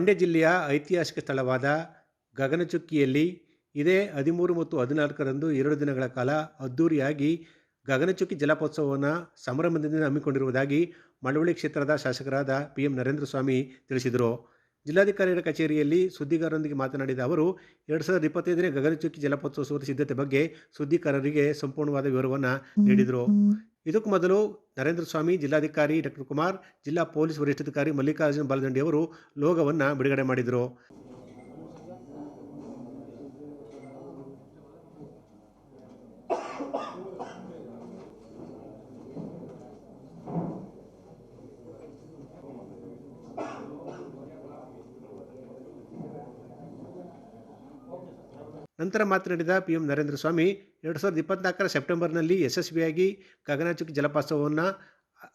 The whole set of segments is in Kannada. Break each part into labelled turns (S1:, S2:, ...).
S1: ಮಂಡ್ಯ ಜಿಲ್ಲೆಯ ಐತಿಹಾಸಿಕ ಸ್ಥಳವಾದ ಗಗನಚುಕ್ಕಿಯಲ್ಲಿ ಇದೇ ಹದಿಮೂರು ಮತ್ತು ಹದಿನಾಲ್ಕರಂದು ಎರಡು ದಿನಗಳ ಕಾಲ ಅದ್ಧೂರಿಯಾಗಿ ಗಗನಚುಕ್ಕಿ ಜಲಪೋತ್ಸವವನ್ನು ಸಂಭ್ರಮದಿಂದ ಹಮ್ಮಿಕೊಂಡಿರುವುದಾಗಿ ಮಳವಳ್ಳಿ ಕ್ಷೇತ್ರದ ಶಾಸಕರಾದ ಪಿ ಎಂ ನರೇಂದ್ರ ಸ್ವಾಮಿ ತಿಳಿಸಿದರು. ಜಿಲ್ಲಾಧಿಕಾರಿಗಳ ಕಚೇರಿಯಲ್ಲಿ ಸುದ್ದಿಗಾರರೊಂದಿಗೆ ಮಾತನಾಡಿದ ಅವರು ಎರಡು ಸಾವಿರದ ಇಪ್ಪತ್ತೈದನೇ ಗಗನಚುಕ್ಕಿ ಜಲಪೋತ್ಸವದ ಸಿದ್ಧತೆ ಬಗ್ಗೆ ಸುದ್ದಿಗಾರರಿಗೆ ಸಂಪೂರ್ಣವಾದ ವಿವರವನ್ನು ನೀಡಿದರು. ಇದಕ್ಕೂ ಮೊದಲು ನರೇಂದ್ರ ಸ್ವಾಮಿ, ಜಿಲ್ಲಾಧಿಕಾರಿ ಡಾಕ್ಟರ್ ಕುಮಾರ್, ಜಿಲ್ಲಾ ಪೊಲೀಸ್ ವರಿಷ್ಠಾಧಿಕಾರಿ ಮಲ್ಲಿಕಾರ್ಜುನ ಬಾಲದಂಡಿ ಅವರು ಲೋಗವನ್ನು ಬಿಡುಗಡೆ ಮಾಡಿದರು. ನಂತರ ಮಾತನಾಡಿದ ಪಿ ಎಂ ನರೇಂದ್ರ ಸ್ವಾಮಿ, ಎರಡು ಸಾವಿರದ ಇಪ್ಪತ್ನಾಲ್ಕರ ಸೆಪ್ಟೆಂಬರ್ನಲ್ಲಿ ಯಶಸ್ವಿಯಾಗಿ ಗಗನಚುಕ್ಕಿ ಜಲಪಾತವನ್ನು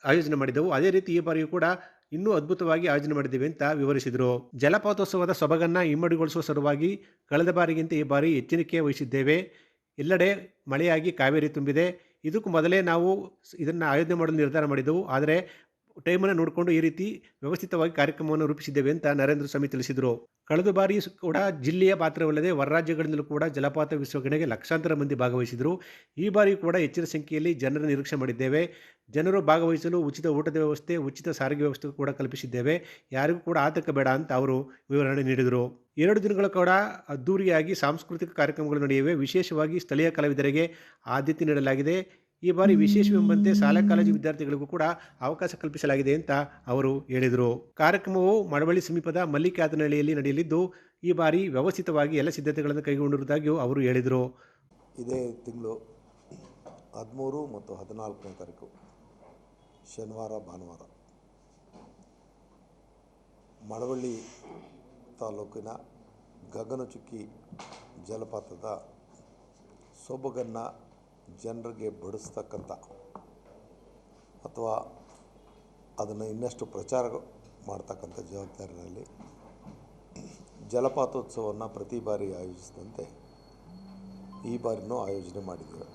S1: ಆಯೋಜನೆ ಮಾಡಿದೆವು. ಅದೇ ರೀತಿ ಈ ಬಾರಿಯೂ ಕೂಡ ಇನ್ನೂ ಅದ್ಭುತವಾಗಿ ಆಯೋಜನೆ ಮಾಡಿದ್ದೇವೆ ಅಂತ ವಿವರಿಸಿದರು. ಜಲಪಾತೋತ್ಸವದ ಸೊಬಗನ್ನು ಇಮ್ಮಡಿಗೊಳಿಸುವ ಸಲುವಾಗಿ ಕಳೆದ ಬಾರಿಗಿಂತ ಈ ಬಾರಿ ಎಚ್ಚರಿಕೆ ವಹಿಸಿದ್ದೇವೆ. ಎಲ್ಲೆಡೆ ಮಳೆಯಾಗಿ ಕಾವೇರಿ ತುಂಬಿದೆ. ಇದಕ್ಕೂ ಮೊದಲೇ ನಾವು ಇದನ್ನು ಆಯೋಜನೆ ಮಾಡಲು ನಿರ್ಧಾರ ಮಾಡಿದೆವು. ಆದರೆ ಟೈಮನ್ನು ನೋಡಿಕೊಂಡು ಈ ರೀತಿ ವ್ಯವಸ್ಥಿತವಾಗಿ ಕಾರ್ಯಕ್ರಮವನ್ನು ರೂಪಿಸಿದ್ದೇವೆ ಅಂತ ನರೇಂದ್ರ ಸ್ವಾಮಿ ತಿಳಿಸಿದರು. ಕಳೆದ ಬಾರಿ ಕೂಡ ಜಿಲ್ಲೆಯ ಪಾತ್ರವಲ್ಲದೆ ಹೊರರಾಜ್ಯಗಳಿಂದಲೂ ಕೂಡ ಜಲಪಾತ ವಿಶ್ವಗಣೆಗೆ ಲಕ್ಷಾಂತರ ಮಂದಿ ಭಾಗವಹಿಸಿದರು. ಈ ಬಾರಿ ಕೂಡ ಹೆಚ್ಚಿನ ಸಂಖ್ಯೆಯಲ್ಲಿ ಜನರ ನಿರೀಕ್ಷೆ ಮಾಡಿದ್ದೇವೆ. ಜನರು ಭಾಗವಹಿಸಲು ಉಚಿತ ಊಟದ ವ್ಯವಸ್ಥೆ, ಉಚಿತ ಸಾರಿಗೆ ವ್ಯವಸ್ಥೆ ಕೂಡ ಕಲ್ಪಿಸಿದ್ದೇವೆ. ಯಾರಿಗೂ ಕೂಡ ಆತಂಕ ಬೇಡ ಅಂತ ಅವರು ವಿವರಣೆ ನೀಡಿದರು. ಎರಡು ದಿನಗಳ ಕೂಡ ಅದ್ದೂರಿಯಾಗಿ ಸಾಂಸ್ಕೃತಿಕ ಕಾರ್ಯಕ್ರಮಗಳು ನಡೆಯುವೆ. ವಿಶೇಷವಾಗಿ ಸ್ಥಳೀಯ ಕಲಾವಿದರಿಗೆ ಆದ್ಯತೆ ನೀಡಲಾಗಿದೆ. ಈ ಬಾರಿ ವಿಶೇಷವೆಂಬಂತೆ ಶಾಲಾ ಕಾಲೇಜು ವಿದ್ಯಾರ್ಥಿಗಳಿಗೂ ಕೂಡ ಅವಕಾಶ ಕಲ್ಪಿಸಲಾಗಿದೆ ಅಂತ ಅವರು ಹೇಳಿದರು. ಕಾರ್ಯಕ್ರಮವು ಮಳವಳ್ಳಿ ಸಮೀಪದ ಮಲ್ಲಿಕಾತನಹಳ್ಳಿಯಲ್ಲಿ ನಡೆಯಲಿದ್ದು ಈ ಬಾರಿ ವ್ಯವಸ್ಥಿತವಾಗಿ ಎಲ್ಲ ಸಿದ್ಧತೆಗಳನ್ನು ಕೈಗೊಂಡಿರುವುದಾಗಿಯೂ ಅವರು ಹೇಳಿದರು.
S2: ಇದೇ ತಿಂಗಳು ಹದಿಮೂರು ಮತ್ತು ಹದಿನಾಲ್ಕನೇ ತಾರೀಕು ಶನಿವಾರ ಭಾನುವಾರ. ಮಳವಳ್ಳಿ ತಾಲೂಕಿನ ಗಗನಚುಕ್ಕಿ ಜಲಪಾತದ ಸೊಬಗನ್ನು ಜನರಿಗೆ ಬಡಿಸ್ತಕ್ಕಂಥ ಅಥವಾ ಅದನ್ನು ಇನ್ನಷ್ಟು ಪ್ರಚಾರ ಮಾಡ್ತಕ್ಕಂಥ ಜವಾಬ್ದಾರಿನಲ್ಲಿ ಜಲಪಾತೋತ್ಸವವನ್ನು ಪ್ರತಿ ಬಾರಿ ಆಯೋಜಿಸಿದಂತೆ ಈ ಬಾರಿನೂ ಆಯೋಜನೆ ಮಾಡಿದ್ದೇವೆ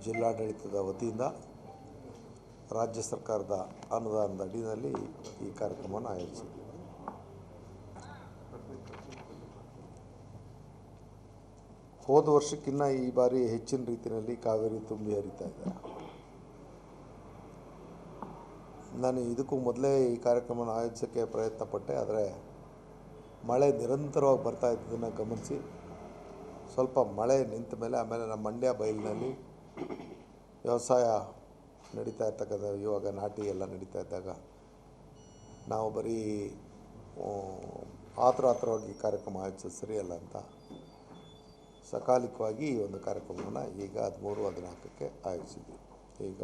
S2: ಜಿಲ್ಲಾಡಳಿತದ ವತಿಯಿಂದ ರಾಜ್ಯ ಸರ್ಕಾರದ ಅನುದಾನದ ಅಡಿಯಲ್ಲಿ ಈ ಕಾರ್ಯಕ್ರಮವನ್ನು ಆಯೋಜಿಸಿದ್ವಿ ಹೋದ ವರ್ಷಕ್ಕಿನ್ನ ಈ ಬಾರಿ ಹೆಚ್ಚಿನ ರೀತಿಯಲ್ಲಿ ಕಾವೇರಿ ತುಂಬಿ ಹರಿತಾ ಇದೆ. ನಾನು ಇದಕ್ಕೂ ಮೊದಲೇ ಈ ಕಾರ್ಯಕ್ರಮವನ್ನು ಆಯೋಜಿಸೋಕ್ಕೆ ಪ್ರಯತ್ನ ಪಟ್ಟೆ ಆದರೆ ಮಳೆ ನಿರಂತರವಾಗಿ ಬರ್ತಾ ಇದ್ದದನ್ನು ಗಮನಿಸಿ, ಸ್ವಲ್ಪ ಮಳೆ ನಿಂತ ಮೇಲೆ ಆಮೇಲೆ ನಮ್ಮ ಮಂಡ್ಯ ಬಯಲಿನಲ್ಲಿ ವ್ಯವಸಾಯ ನಡೀತಾ ಇರ್ತಕ್ಕಂಥ, ಇವಾಗ ನಾಟಿ ಎಲ್ಲ ನಡೀತಾ ಇದ್ದಾಗ ನಾವು ಬರೀ ಆತ್ರ ಆತ್ರವಾಗಿ ಕಾರ್ಯಕ್ರಮ ಆಯೋಜಿಸೋದು ಸರಿಯಲ್ಲ ಅಂತ ಸಕಾಲಿಕವಾಗಿ ಈ ಒಂದು ಕಾರ್ಯಕ್ರಮವನ್ನು ಈಗ ಹದಿಮೂರು, ಹದಿನಾಲ್ಕಕ್ಕೆ ಆಯೋಜಿಸಿದ್ವಿ. ಈಗ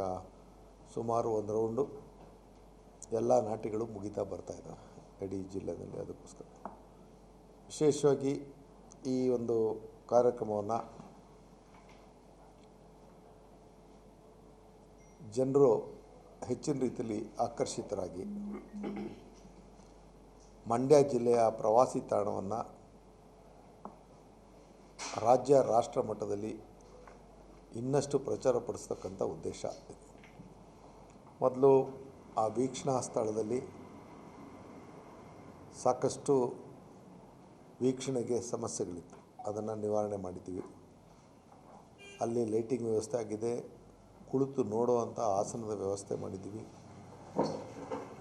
S2: ಸುಮಾರು ಒಂದು ರೌಂಡು ಎಲ್ಲ ನಾಟಿಗಳು ಮುಗಿತಾ ಬರ್ತಾ ಇದ್ದಾವೆ ಇಡೀ ಜಿಲ್ಲೆಯಲ್ಲಿ ಅದಕ್ಕೋಸ್ಕರ. ವಿಶೇಷವಾಗಿ ಈ ಒಂದು ಕಾರ್ಯಕ್ರಮವನ್ನು ಜನರು ಹೆಚ್ಚಿನ ರೀತಿಯಲ್ಲಿ ಆಕರ್ಷಿತರಾಗಿ ಮಂಡ್ಯ ಜಿಲ್ಲೆಯ ಪ್ರವಾಸಿ ತಾಣವನ್ನು ರಾಜ್ಯ ರಾಷ್ಟ್ರ ಮಟ್ಟದಲ್ಲಿ ಇನ್ನಷ್ಟು ಪ್ರಚಾರಪಡಿಸ್ತಕ್ಕಂಥ ಉದ್ದೇಶ ಮೊದಲು ಆ ವೀಕ್ಷಣಾ ಸ್ಥಳದಲ್ಲಿ ಸಾಕಷ್ಟು ವೀಕ್ಷಣೆಗೆ ಸಮಸ್ಯೆಗಳಿತ್ತು. ಅದನ್ನು ನಿವಾರಣೆ ಮಾಡಿದ್ದೀವಿ ಅಲ್ಲಿ ಲೈಟಿಂಗ್ ವ್ಯವಸ್ಥೆ ಆಗಿದೆ. ಕುಳಿತು ನೋಡುವಂಥ ಆಸನದ ವ್ಯವಸ್ಥೆ ಮಾಡಿದ್ದೀವಿ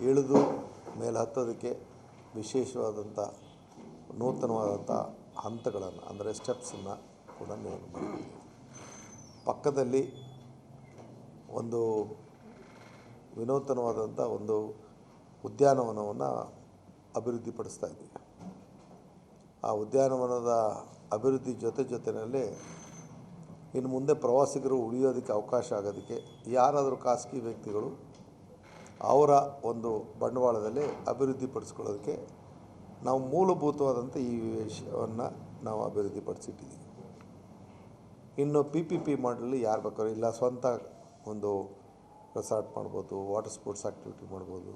S2: ಇಳಿದು ಮೇಲೆ ಹತ್ತೋದಕ್ಕೆ ವಿಶೇಷವಾದಂಥ ನೂತನವಾದಂಥ ಹಂತಗಳನ್ನು, ಅಂದರೆ ಸ್ಟೆಪ್ಸನ್ನು ಕೂಡ ಮಾಡಿದ್ದೀವಿ ಪಕ್ಕದಲ್ಲಿ ಒಂದು ವಿನೂತನವಾದಂಥ ಒಂದು ಉದ್ಯಾನವನವನ್ನು ಅಭಿವೃದ್ಧಿಪಡಿಸ್ತಾ ಇದ್ದೀವಿ. ಆ ಉದ್ಯಾನವನದ ಅಭಿವೃದ್ಧಿ ಜೊತೆ ಜೊತೆಯಲ್ಲಿ ಇನ್ನು ಮುಂದೆ ಪ್ರವಾಸಿಗರು ಉಳಿಯೋದಕ್ಕೆ ಅವಕಾಶ ಆಗೋದಕ್ಕೆ ಯಾರಾದರೂ ಖಾಸಗಿ ವ್ಯಕ್ತಿಗಳು ಅವರ ಒಂದು ಬಂಡವಾಳದಲ್ಲಿ ಅಭಿವೃದ್ಧಿಪಡಿಸ್ಕೊಳ್ಳೋದಕ್ಕೆ ನಾವು ಮೂಲಭೂತವಾದಂಥ ಈ ವಿಷಯವನ್ನು ನಾವು ಅಭಿವೃದ್ಧಿಪಡಿಸಿಟ್ಟಿದ್ದೀವಿ. ಇನ್ನು ಪಿ ಪಿ ಪಿ ಮಾಡಲು ಯಾರು ಬೇಕಾದ್ರೂ, ಇಲ್ಲ ಸ್ವಂತ ಒಂದು ರೆಸಾರ್ಟ್ ಮಾಡ್ಬೋದು ವಾಟರ್ ಸ್ಪೋರ್ಟ್ಸ್ ಆ್ಯಕ್ಟಿವಿಟಿ ಮಾಡ್ಬೋದು,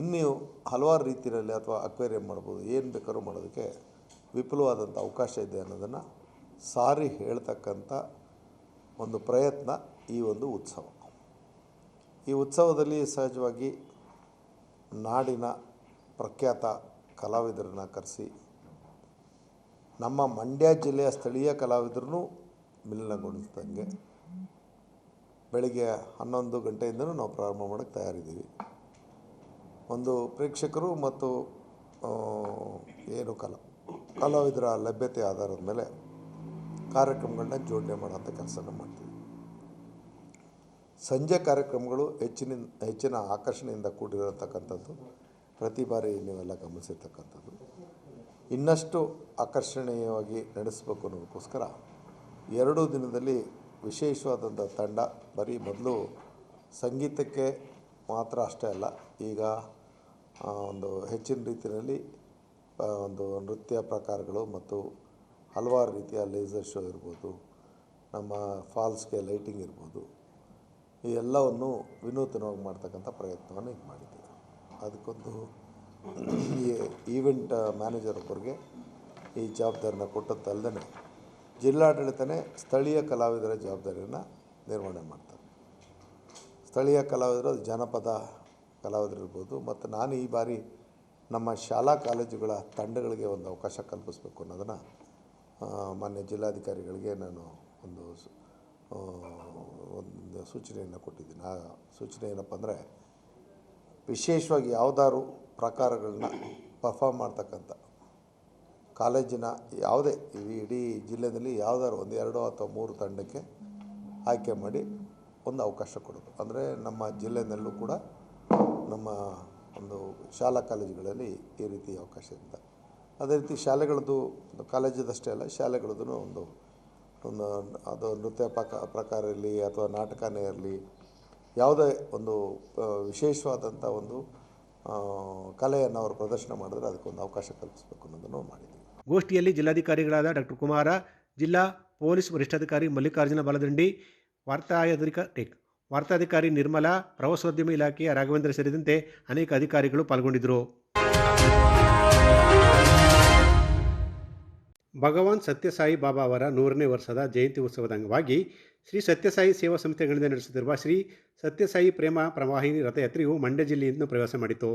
S2: ಇನ್ನೂ ಹಲವಾರು ರೀತಿಯಲ್ಲಿ ಅಥವಾ ಅಕ್ವೇರಿಯಂ ಮಾಡ್ಬೋದು, ಏನು ಬೇಕಾದ್ರೂ ಮಾಡೋದಕ್ಕೆ ವಿಪುಲವಾದಂಥ ಅವಕಾಶ ಇದೆ ಅನ್ನೋದನ್ನು ಸಾರಿ ಹೇಳ್ತಕ್ಕಂಥ ಒಂದು ಪ್ರಯತ್ನ ಈ ಒಂದು ಉತ್ಸವ. ಈ ಉತ್ಸವದಲ್ಲಿ ಸಹಜವಾಗಿ ನಾಡಿನ ಪ್ರಖ್ಯಾತ ಕಲಾವಿದರನ್ನ ಕರೆಸಿ. ನಮ್ಮ ಮಂಡ್ಯ ಜಿಲ್ಲೆಯ ಸ್ಥಳೀಯ ಕಲಾವಿದರನ್ನು ಮಿಲನಗೊಳಿಸ್ದಂಗೆ ಬೆಳಿಗ್ಗೆ ಹನ್ನೊಂದು ಗಂಟೆಯಿಂದಲೂ ನಾವು ಪ್ರಾರಂಭ ಮಾಡೋಕ್ಕೆ ತಯಾರಿದ್ದೀವಿ. ಒಂದು ಪ್ರೇಕ್ಷಕರು ಮತ್ತು ಏನು ಕಲಾ, ಕಲಾವಿದರ ಲಭ್ಯತೆ ಆಧಾರದ ಮೇಲೆ ಕಾರ್ಯಕ್ರಮಗಳನ್ನ ಜೋಡಣೆ ಮಾಡೋಂಥ ಕೆಲಸನ ಮಾಡ್ತೀವಿ. ಸಂಜೆ ಕಾರ್ಯಕ್ರಮಗಳು ಹೆಚ್ಚಿನ ಹೆಚ್ಚಿನ ಆಕರ್ಷಣೆಯಿಂದ ಕೂಡಿರತಕ್ಕಂಥದ್ದು ಪ್ರತಿ ಬಾರಿ ನೀವೆಲ್ಲ ಗಮನಿಸಿರ್ತಕ್ಕಂಥದ್ದು. ಇನ್ನಷ್ಟು ಆಕರ್ಷಣೀಯವಾಗಿ ನಡೆಸಬೇಕು ಅನ್ನೋದಕ್ಕೋಸ್ಕರ ಎರಡು ದಿನದಲ್ಲಿ ವಿಶೇಷವಾದಂಥ ತಂಡ, ಬರೀ ಮೊದಲು ಸಂಗೀತಕ್ಕೆ ಮಾತ್ರ ಅಷ್ಟೇ ಅಲ್ಲ, ಈಗ ಒಂದು ಹೆಚ್ಚಿನ ರೀತಿಯಲ್ಲಿ ಒಂದು ನೃತ್ಯ ಪ್ರಕಾರಗಳು ಮತ್ತು ಹಲವಾರು ರೀತಿಯ ಲೇಸರ್ ಶೋ ಇರ್ಬೋದು, ನಮ್ಮ ಫಾಲ್ಸ್ಗೆ ಲೈಟಿಂಗ್ ಇರ್ಬೋದು, ಈ ಎಲ್ಲವನ್ನು ವಿನೂತನವಾಗಿ ಮಾಡ್ತಕ್ಕಂಥ ಪ್ರಯತ್ನವನ್ನು ಈಗ ಮಾಡಿದ್ದೀವಿ. ಅದಕ್ಕೊಂದು ಈವೆಂಟ್ ಮ್ಯಾನೇಜರ್ ಒಬ್ಬರಿಗೆ ಈ ಜವಾಬ್ದಾರಿನ ಕೊಟ್ಟದ್ದಲ್ಲದೆ ಜಿಲ್ಲಾಡಳಿತನೇ ಸ್ಥಳೀಯ ಕಲಾವಿದರ ಜವಾಬ್ದಾರಿಯನ್ನು ನಿರ್ವಹಣೆ ಮಾಡ್ತಾರೆ. ಸ್ಥಳೀಯ ಕಲಾವಿದರು ಜನಪದ ಕಲಾವಿದರು ಇರ್ಬೋದು, ಮತ್ತು ನಾನು ಈ ಬಾರಿ ನಮ್ಮ ಶಾಲಾ ಕಾಲೇಜುಗಳ ತಂಡಗಳಿಗೆ ಒಂದು ಅವಕಾಶ ಕಲ್ಪಿಸಬೇಕು ಅನ್ನೋದನ್ನು ಮಾನ್ಯ ಜಿಲ್ಲಾಧಿಕಾರಿಗಳಿಗೆ ನಾನು ಒಂದು ಒಂದು ಸೂಚನೆಯನ್ನು ಕೊಟ್ಟಿದ್ದೀನಿ. ಆ ಸೂಚನೆ ಏನಪ್ಪ ಅಂದರೆ ವಿಶೇಷವಾಗಿ ಯಾವುದಾದ್ರು ಪ್ರಕಾರಗಳನ್ನ ಪರ್ಫಾರ್ಮ್ ಮಾಡ್ತಕ್ಕಂಥ ಕಾಲೇಜಿನ ಯಾವುದೇ ಇಡೀ ಜಿಲ್ಲೆಯಲ್ಲಿ ಯಾವುದಾದ್ರು ಒಂದು ಎರಡು ಅಥವಾ ಮೂರು ತಂಡಕ್ಕೆ ಆಯ್ಕೆ ಮಾಡಿ ಒಂದು ಅವಕಾಶ ಕೊಡೋದು. ಅಂದರೆ ನಮ್ಮ ಜಿಲ್ಲೆಯಲ್ಲೂ ಕೂಡ ನಮ್ಮ ಒಂದು ಶಾಲಾ ಕಾಲೇಜುಗಳಲ್ಲಿ ಈ ರೀತಿ ಅವಕಾಶ ಇರುತ್ತೆ. ಅದೇ ರೀತಿ ಶಾಲೆಗಳದ್ದು ಕಾಲೇಜದಷ್ಟೇ ಅಲ್ಲ ಶಾಲೆಗಳದ್ದು ಒಂದು ಒಂದು ಅದು ನೃತ್ಯ ಪ್ರಕ ಪ್ರಕಾರ ಇರಲಿ ಅಥವಾ ನಾಟಕನೇ ಇರಲಿ ಯಾವುದೇ ಒಂದು ವಿಶೇಷವಾದಂಥ ಒಂದು ಕಲೆಯನ್ನು ಅವರು ಪ್ರದರ್ಶನ ಮಾಡಿದ್ರೆ ಅದಕ್ಕೊಂದು ಅವಕಾಶ ಕಲ್ಪಿಸಬೇಕು ಅನ್ನೋದನ್ನು ಮಾಡಿದ್ದೀವಿ.
S1: ಗೋಷ್ಠಿಯಲ್ಲಿ ಜಿಲ್ಲಾಧಿಕಾರಿಗಳಾದ ಡಾಕ್ಟರ್ ಕುಮಾರ, ಜಿಲ್ಲಾ ಪೊಲೀಸ್ ವರಿಷ್ಠಾಧಿಕಾರಿ ಮಲ್ಲಿಕಾರ್ಜುನ ಬಾಲದಂಡಿ ಟೇಕ್, ವಾರ್ತಾಧಿಕಾರಿ ನಿರ್ಮಲಾ, ಪ್ರವಾಸೋದ್ಯಮ ಇಲಾಖೆಯ ರಾಘವೇಂದ್ರ ಸೇರಿದಂತೆ ಅನೇಕ ಅಧಿಕಾರಿಗಳು ಪಾಲ್ಗೊಂಡಿದ್ದರು. ಭಗವಾನ್ ಸತ್ಯಸಾಯಿ ಬಾಬಾ ಅವರ ನೂರನೇ ವರ್ಷದ ಜಯಂತಿ ಉತ್ಸವದ ಅಂಗವಾಗಿ ಶ್ರೀ ಸತ್ಯಸಾಯಿ ಸೇವಾ ಸಂಸ್ಥೆಗಳಿಂದ ನಡೆಸುತ್ತಿರುವ ಶ್ರೀ ಸತ್ಯಸಾಯಿ ಪ್ರೇಮ ಪ್ರವಾಹಿನಿ ರಥಯಾತ್ರೆಯು ಮಂಡ್ಯ ಜಿಲ್ಲೆಯಿಂದ ಪ್ರವಾಸ ಮಾಡಿತು.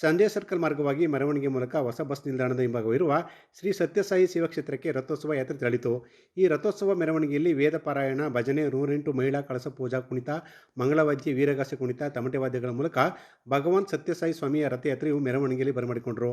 S1: ಸಂಜೆ ಸರ್ಕಲ್ ಮಾರ್ಗವಾಗಿ ಮೆರವಣಿಗೆ ಮೂಲಕ ಹೊಸ ಬಸ್ ನಿಲ್ದಾಣದ ಹಿಂಭಾಗವಿರುವ ಶ್ರೀ ಸತ್ಯಸಾಯಿ ಸೇವಾ ಕ್ಷೇತ್ರಕ್ಕೆ ರಥೋತ್ಸವ ಯಾತ್ರೆ ತೆರಳಿತು. ಈ ರಥೋತ್ಸವ ಮೆರವಣಿಗೆಯಲ್ಲಿ ವೇದ ಪಾರಾಯಣ, ಭಜನೆ, ನೂರೆಂಟು ಮಹಿಳಾ ಕಳಸ ಪೂಜಾ ಕುಣಿತ, ಮಂಗಳವಾದ್ಯ, ವೀರಗಾಸೆ ಕುಣಿತ, ತಮಟೆ ವಾದ್ಯಗಳ ಮೂಲಕ ಭಗವಾನ್ ಸತ್ಯಸಾಯಿ ಸ್ವಾಮಿಯ ರಥಯಾತ್ರೆಯು ಮೆರವಣಿಗೆಯಲ್ಲಿ ಬರಮಾಡಿಕೊಂಡರು.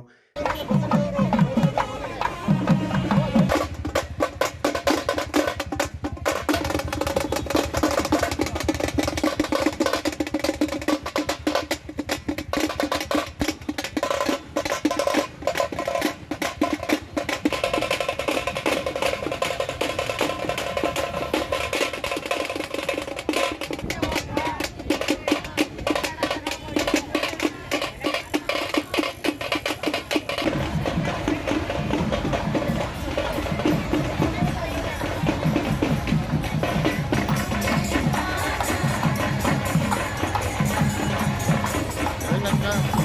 S1: now.